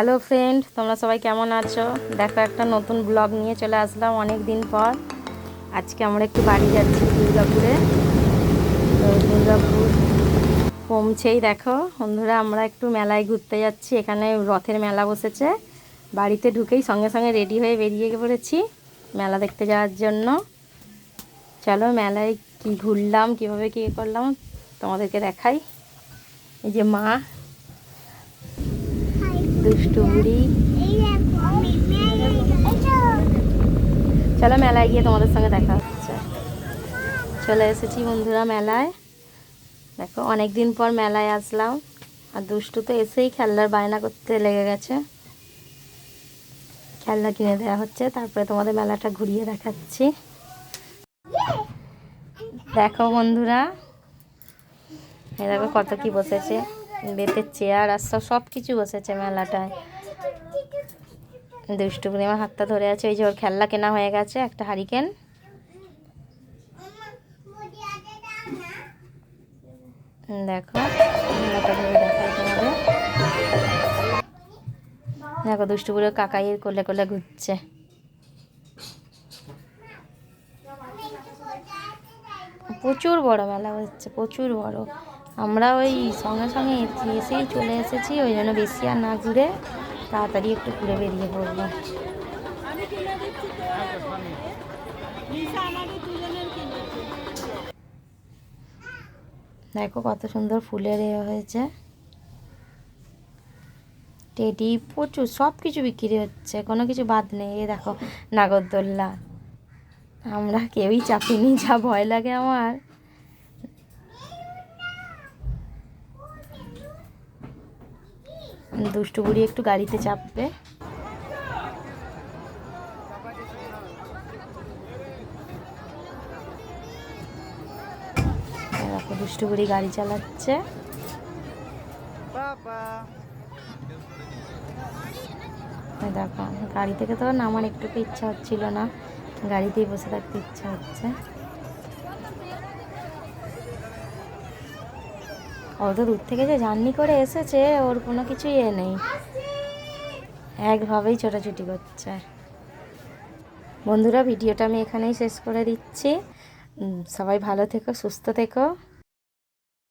Hello friend তোমরা সবাই কেমন আছো? দেখো, একটা নতুন ব্লগ নিয়ে চলে আসলাম অনেক দিন পর। আজকে আমরা একটু বাড়ি যাচ্ছি দুর্গাপুরে। তো দুর্গাপুর কমছেই, দেখো। বন্ধুরা, আমরা একটু মেলায় ঘুরতে যাচ্ছি। এখানে রথের মেলা বসেছে। বাড়িতে ঢুকেই সঙ্গে সঙ্গে রেডি হয়ে বেরিয়ে পড়েছি মেলা দেখতে যাওয়ার জন্য। চলো, মেলায় কি ঘুরলাম, কীভাবে কী করলাম, তোমাদেরকে দেখাই। এই যে মা দুষ্টু বুড়ি চলো মেলায় গিয়ে তোমাদের সঙ্গে দেখা হচ্ছে। চলে এসেছি বন্ধুরা মেলায়। দেখো অনেক দিন পর মেলায় আসলাম। আর দুষ্টু তো এসেই খেলনার বায়না করতে লেগে গেছে। খেলনা কিনে দেওয়া হচ্ছে। তারপরে তোমাদের মেলাটা ঘুরিয়ে দেখাচ্ছি। দেখো বন্ধুরা, এই দেখো কত কি বসেছে। বেতের চেয়ার আর সব কিছু বসেছে মেলাটায়। দুষ্টু আমার হাতটা ধরে আছে, ওই যে ওর খেলনা কেনা হয়ে গেছে, একটা হারিকেন। দেখো দেখো, দুষ্টু করে কাকাইয়ের কোলে কোলে ঘুরছে। প্রচুর বড় মেলা হচ্ছে, প্রচুর বড়। আমরা ওই সঙ্গে সঙ্গে এসেই চলে এসেছি, ওই জন্য বেশি আর না ঘুরে তাড়াতাড়ি একটু ঘুরে বেরিয়ে পড়ব। দেখো কত সুন্দর ফুলের এ হয়েছে। টেডি প্রচুর, সব কিছু বিক্রি হচ্ছে, কোনো কিছু বাদ নেই। এ দেখো, নাগরদোল্লা। আমরা কেউই চাপিনি, যা ভয় লাগে আমার। দুষ্টু বুড়ি একটু গাড়িতে চাপবে। দেখো দুষ্টু বুড়ি গাড়ি চালাচ্ছে। দেখো গাড়ি থেকে তো নামার একটুকু ইচ্ছা হচ্ছিল না। গাড়িতেই বসে থাকতে ইচ্ছা হচ্ছে। অত দূর থেকে যে জার্নি করে এসেছে, ওর কোনো কিছু ইয়ে নেই। একভাবেই ছোটাছুটি করছে। বন্ধুরা, ভিডিওটা আমি এখানেই শেষ করে দিচ্ছি। সবাই ভালো থেকো, সুস্থ থেকো।